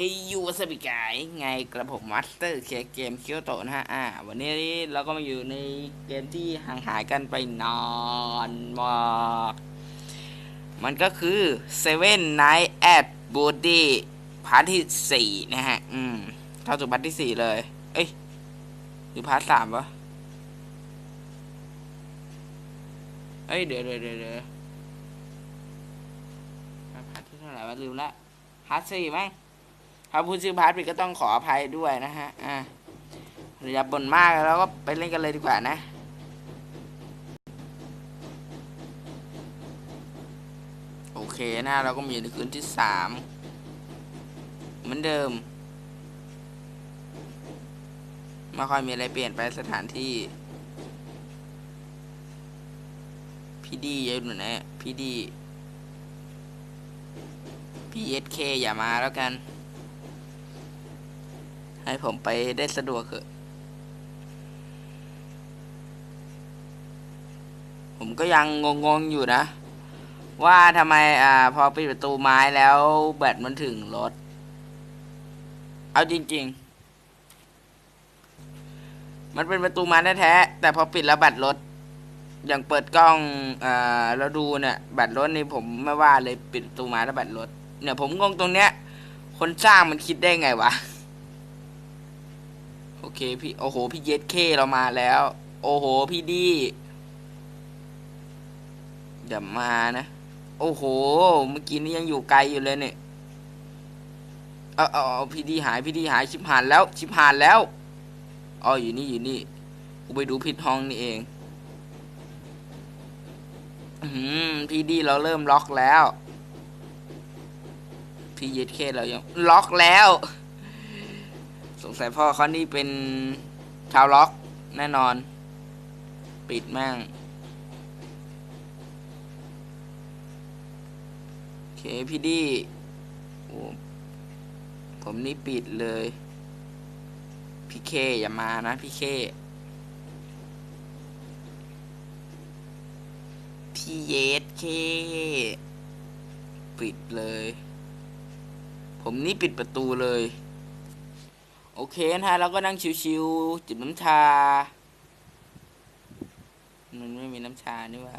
ให้ยูสบิกายไงกระผมมัสเตอร์เคเกมเคียวโตนะฮะอ่าวันนี้เราก็มาอยู่ในเกมที่ห่างหายกันไปนานมากมันก็คือ Seven Night at Booty พาร์ทที่สี่นะฮะ อืมเข้าสู่พาร์ทที่สี่เลย เอ้ยหรือพาร์ทสามวะเอ้ยเดี๋ยวเดี๋ยวเดี๋ยวพาร์ทที่เท่าไหร่วะลืมละพาร์ทสี่มั้ง ถ้าพูดชื่อพาร์ทผิดก็ต้องขออภัยด้วยนะฮะ อ่าอย่าบ่นมากแล้วก็ไปเล่นกันเลยดีกว่านะโอเคนะเราก็มีอยู่ในคืนที่สามเหมือนเดิมไม่ค่อยมีอะไรเปลี่ยนไปสถานที่ พี่ดีอยู่ไหนอะพี่ดี พี่เอสเคอย่ามาแล้วกัน ให้ผมไปได้สะดวกเถอะผมก็ยังงงๆอยู่นะ ว่าทำไมอ่าพอปิดประตูไม้แล้วแบตมันถึงรถ เอาจริง ๆ มันเป็นประตูไม้แท้ๆแต่พอปิดแล้วแบตรถอย่างเปิดกล้องอ่าแล้วดูเนี่ยแบตรถนี่ผมไม่ว่าเลยปิดประตูไม้แล้วแบตรถเนี่ยผมงงตรงเนี้ย คนสร้างมันคิดได้ไงวะ เคพี่โอ้โหพี่เยสเคเรามาแล้ว โอ้โหพี่ดีอย่ามานะ โอ้โห เมื่อกี้นี้ยังอยู่ไกลอยู่เลยเนี่ยเอาเอาเอาพี่ดีหายพี่ดีหายชิบหานแล้ว ชิบหานแล้วอ๋ออยู่นี่อยู่นี่กูไปดูผิดห้องนี่เองอืมพี่ดีเราเริ่มล็อกแล้ว พี่เย็ดเคเรายังล็อกแล้ว สงสัยพ่อเขานี่เป็นชาวล็อกแน่นอน ปิดแม่งโอเคพี่ดี้ผมนี่ปิดเลย พี่เคอย่ามานะพี่เคพี่เยสเคปิดเลย ผมนี่ปิดประตูเลย โอเคนะฮะเราก็นั่งชิวๆจิบน้ำชา มันไม่มีน้ำชานี่ว่า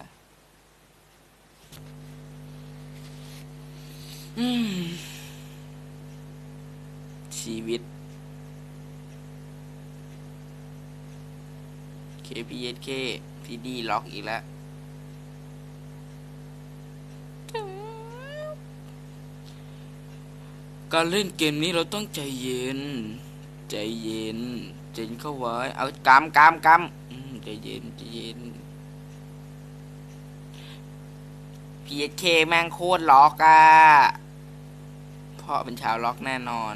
ชีวิตเคพีเอสเคพีดีล็อกอีกแล้วการเล่นเกมนี้เราต้องใจเย็น ใจเย็นใจเย็นเข้าไว้ เอากำกำกำอืมใจเย็นใจเย็นพีเอเคแม่งโคตรล็อกอะพ่อเป็นชาวล็อกแน่นอน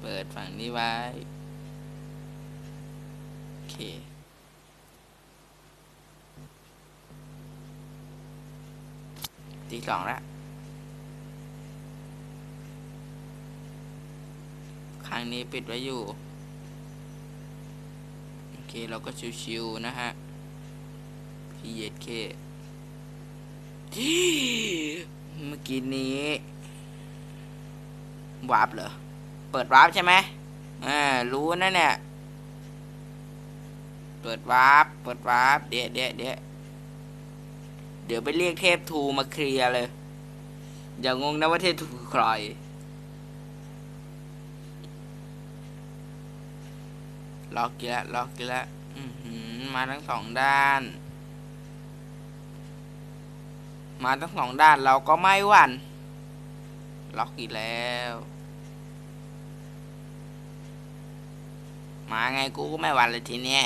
เปิดฝั่งนี้ไว้ โอเคตีสองแล้ว ครั้งนี้ปิดไว้อยู่ โอเค เราก็ชิวๆนะฮะพี่เย็ดเคเมื่อกี้นี้วาร์ปเหรอ เปิดวาร์ปใช่ไหมอ่ารู้นะเนี่ย เปิดวาร์ปเปิดวาร์ปเดี๋ยวเดี๋ยวเดี๋ยวเดี๋ยวไปเรียกเทพทูมาเคลียร์เลย อย่างงงนะว่าเทพทูคือใคร ล็อกกี่ละล็อกกี่ละมาทั้งสองด้าน มาทั้งสองด้านเราก็ไม่หวั่นล็อกอีกแล้ว มาไงกูก็ไม่หวั่นเลยทีเนี้ย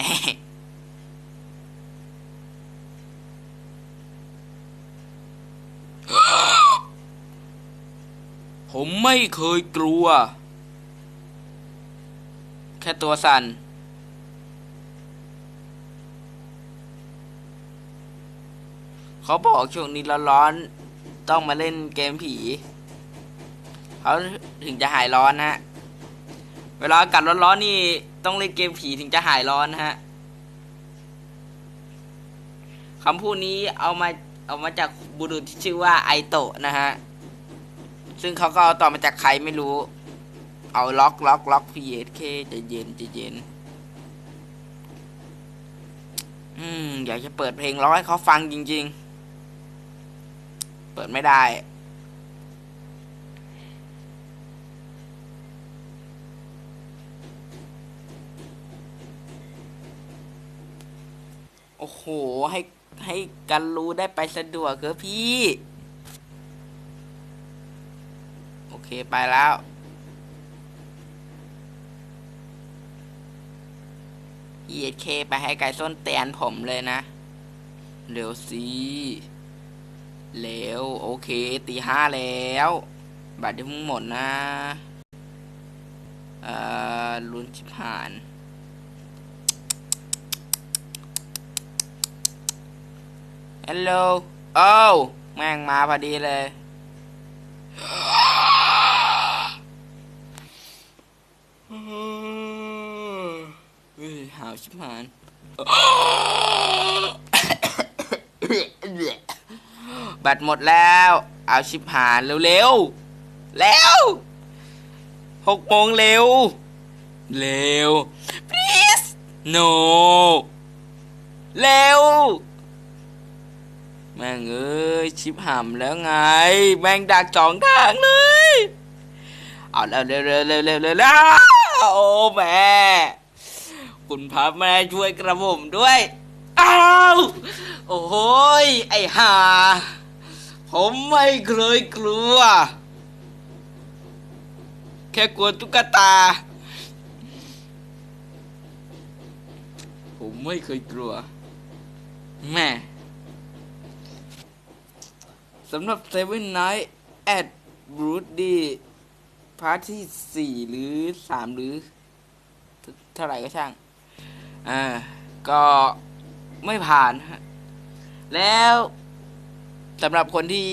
ผมไม่เคยกลัว แค่ตัวสั่น เขาบอกช่วงนี้ร้อนๆต้องมาเล่นเกมผีเขาถึงจะหายร้อนนะฮะเวลาอากาศร้อนๆนี่ต้องเล่นเกมผีถึงจะหายร้อนนะฮะคำพูดนี้เอามาเอามาจากบุรุษที่ชื่อว่าไอโตะนะฮะ ซึ่งเขาก็เอาต่อมาจากใครไม่รู้ เอาล็อกล็อกล็อก PSK ใจะเย็นจะเย็น อืม อยากจะเปิดเพลงร้องให้เขาฟังจริง ๆ เปิดไม่ได้ โอ้โห ให้ให้กันรู้ได้ไปสะดวกเกอพี่ โอเคไปแล้ว ESK ไปให้ไก่ส้นเตียนผมเลยนะ เร็วสิ เร็วโอเคตีห้าแล้วบัตรที่มึงหมดนะเอ่อลุ้นชิบหานฮัลโหลโอ้แม่งมาพอดีเลยเฮ้ยหาวชิ บัตรหมดแล้ว เอาชิบหายเร็วๆแล้วหกโมงเร็ว เร็ว please no เร็ว แม่งเอ้ยชิบหำแล้วไง แม่งดักสองทางเลย เอาเร็วเร็วเร็วเร็วเร็วเร็วเร็วโอ้แม่คุณพระแม่ช่วยกระผมด้วย อ้าว โอ้โหยไอ้ห่า ผมไม่เคยกลัว แค่กลัวตุ๊กตา ผมไม่เคยกลัว แม่สำหรับ Seven Night at Broody พาร์ทที่สี่หรือสามหรือ เท่าไหร่ก็ช่าง อ่า ก็ไม่ผ่านฮะแล้ว สำหรับคนที่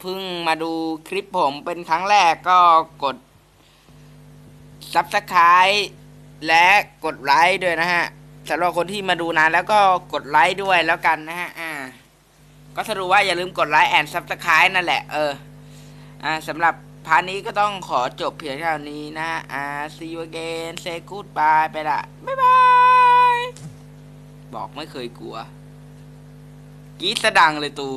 เพิ่งมาดูคลิปผมเป็นครั้งแรกก็กด Subscribe และกดไลค์ด้วยนะฮะสำหรับคนที่มาดูนานแล้วก็กดไลค์ด้วยแล้วกันนะฮะอ่าก็สรุปว่าอย่าลืมกดไลค์แอนด์ซับสไคร b e นั่นแหละ เออ อ่าสำหรับพาร์ทนี้ก็ต้องขอจบเพียงเท่านี้นะ อ่า see you again say goodbye ไปละ บ๊ายบาย บอกไม่เคยกลัว กีดสะดังเลยตู